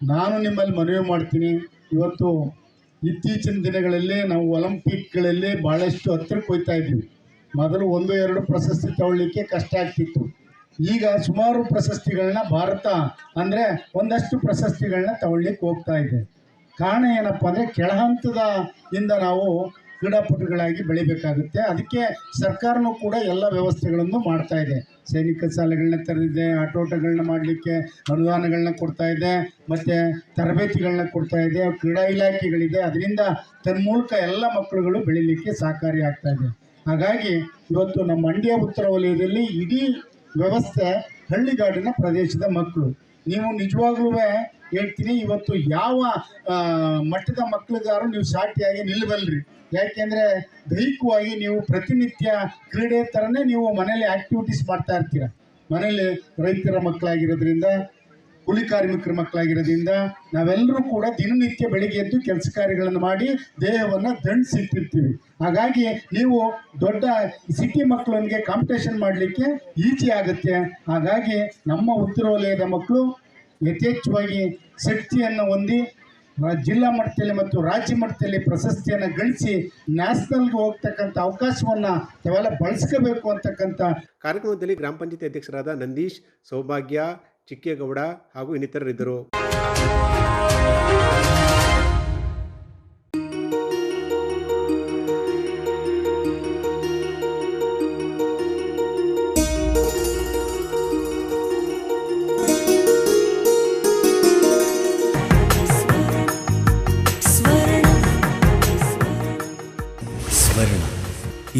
S8: ನಾನು ನಿಮ್ಮಲ್ಲಿ ಮನವಿ ಮಾಡ್ತೀನಿ, ಇವತ್ತು ಇತ್ತೀಚಿನ ದಿನಗಳಲ್ಲಿ ನಾವು ಒಲಿಂಪಿಕ್ಗಳಲ್ಲಿ ಭಾಳಷ್ಟು ಹತ್ತಿರಕ್ಕೆ ಹೋಗ್ತಾ ಇದ್ದೀವಿ ಮೊದಲು ಒಂದು, ಎರಡು ಪ್ರಶಸ್ತಿ ತಗೊಳ್ಳಿಕ್ಕೆ ಕಷ್ಟ ಆಗ್ತಿತ್ತು. ಈಗ ಸುಮಾರು ಪ್ರಶಸ್ತಿಗಳನ್ನ ಭಾರತ ಅಂದರೆ ಒಂದಷ್ಟು ಪ್ರಶಸ್ತಿಗಳನ್ನ ತಗೊಳ್ಳಿಕ್ಕೆ ಹೋಗ್ತಾ ಇದೆ. ಕಾರಣ ಏನಪ್ಪ ಅಂದರೆ ಕೆಳಹಂತದ ಇಂದ ನಾವು ಕ್ರೀಡಾಪಟುಗಳಾಗಿ ಬೆಳಿಬೇಕಾಗುತ್ತೆ. ಅದಕ್ಕೆ ಸರ್ಕಾರನೂ ಕೂಡ ಎಲ್ಲ ವ್ಯವಸ್ಥೆಗಳನ್ನು ಮಾಡ್ತಾ ಇದೆ. ಸೈನಿಕ ಶಾಲೆಗಳನ್ನ ತೆರೆದಿದೆ ಆಟೋಟಗಳನ್ನ ಮಾಡಲಿಕ್ಕೆ ಅನುದಾನಗಳನ್ನ ಕೊಡ್ತಾ ಇದೆ, ಮತ್ತು ತರಬೇತಿಗಳನ್ನ ಕೊಡ್ತಾ ಇದೆ, ಕ್ರೀಡಾ ಇಲಾಖೆಗಳಿದೆ. ಅದರಿಂದ ತನ್ಮೂಲಕ ಎಲ್ಲ ಮಕ್ಕಳುಗಳು ಬೆಳೀಲಿಕ್ಕೆ ಸಹಕಾರಿ ಆಗ್ತಾ ಇದೆ. ಹಾಗಾಗಿ ಇವತ್ತು ನಮ್ಮ ಮಂಡ್ಯ ಉತ್ತರ ವಲಯದಲ್ಲಿ ಇಡೀ ವ್ಯವಸ್ಥೆ ಹಳ್ಳಿಗಾಡಿನ ಪ್ರದೇಶದ ಮಕ್ಕಳು. ನೀವು ನಿಜವಾಗ್ಲೂ ಹೇಳ್ತೀನಿ, ಇವತ್ತು ಯಾವ ಮಟ್ಟದ ಮಕ್ಕಳಿಗಾರು ನೀವು ಸಾಟಿಯಾಗಿ ನಿಲ್ಲಬಲ್ರಿ. ಯಾಕೆಂದರೆ ದೈಹಿಕವಾಗಿ ನೀವು ಪ್ರತಿನಿತ್ಯ ಕ್ರೀಡೆ ಥರನೇ ನೀವು ಮನೇಲಿ ಆ್ಯಕ್ಟಿವಿಟೀಸ್ ಮಾಡ್ತಾ ಇರ್ತೀರ. ಮನೇಲಿ ರೈತರ ಮಕ್ಕಳಾಗಿರೋದ್ರಿಂದ, ಕೂಲಿ ಕಾರ್ಮಿಕರ ಮಕ್ಕಳಾಗಿರೋದ್ರಿಂದ ನಾವೆಲ್ಲರೂ ಕೂಡ ದಿನನಿತ್ಯ ಬೆಳಿಗ್ಗೆ ಎದ್ದು ಕೆಲಸ ಕಾರ್ಯಗಳನ್ನು ಮಾಡಿ ದೇಹವನ್ನು ದಂಡಿಸಿಟ್ಟಿರ್ತೀವಿ. ಹಾಗಾಗಿ ನೀವು ದೊಡ್ಡ ಸಿಟಿ ಮಕ್ಕಳೊಂದಿಗೆ ಕಾಂಪಿಟೇಷನ್ ಮಾಡಲಿಕ್ಕೆ ಈಜಿ ಆಗುತ್ತೆ. ಹಾಗಾಗಿ ನಮ್ಮ ಉತ್ತರ ವಲಯದ ಮಕ್ಕಳು ಯಥೇಚ್ಛವಾಗಿ ಶಕ್ತಿಯನ್ನು ಹೊಂದಿ ಜಿಲ್ಲಾ ಮಟ್ಟದಲ್ಲಿ ಮತ್ತು ರಾಜ್ಯ ಮಟ್ಟದಲ್ಲಿ ಪ್ರಶಸ್ತಿಯನ್ನು ಗಳಿಸಿ ನ್ಯಾಷನಲ್ಗೆ ಹೋಗ್ತಕ್ಕಂಥ ಅವಕಾಶವನ್ನು ತಾವೆಲ್ಲ ಬಳಸ್ಕೋಬೇಕು ಅಂತಕ್ಕಂಥ
S1: ಕಾರ್ಯಕ್ರಮದಲ್ಲಿ ಗ್ರಾಮ ಪಂಚಾಯತಿ ಅಧ್ಯಕ್ಷರಾದ ನಂದೀಶ್, ಸೌಭಾಗ್ಯ, ಚಿಕ್ಕೇಗೌಡ ಹಾಗೂ ಇನ್ನಿತರರಿದ್ದರು.